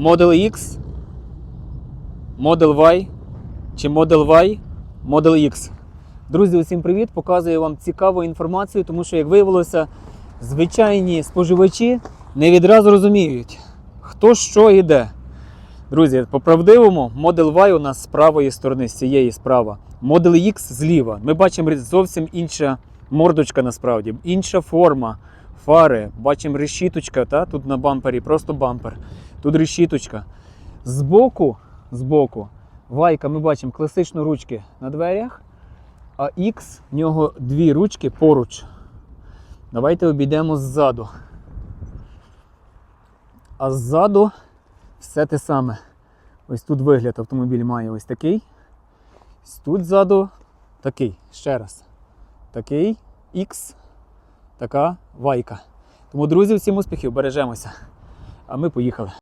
Model X, Model Y чи Model Y, Model X. Друзі, усім привіт! Показую вам цікаву інформацію, тому що, як виявилося, звичайні споживачі не відразу розуміють, хто що і де. Друзі, по правдивому, Model Y у нас з правої сторони, з цієї справа. Model X зліва. Ми бачимо зовсім інша мордочка насправді, інша форма фари. Бачимо решіточка, та? тут на бампері, просто бампер. Тут решіточка. Збоку, збоку, Вайка ми бачимо класичну ручки на дверях, а X в нього дві ручки поруч. Давайте обійдемо ззаду. А ззаду все те саме. Ось тут вигляд автомобіль має ось такий. Тут ззаду такий. Ще раз. Такий X, така вайка. Тому, друзі, всім успіхів, бережемося. А ми поїхали.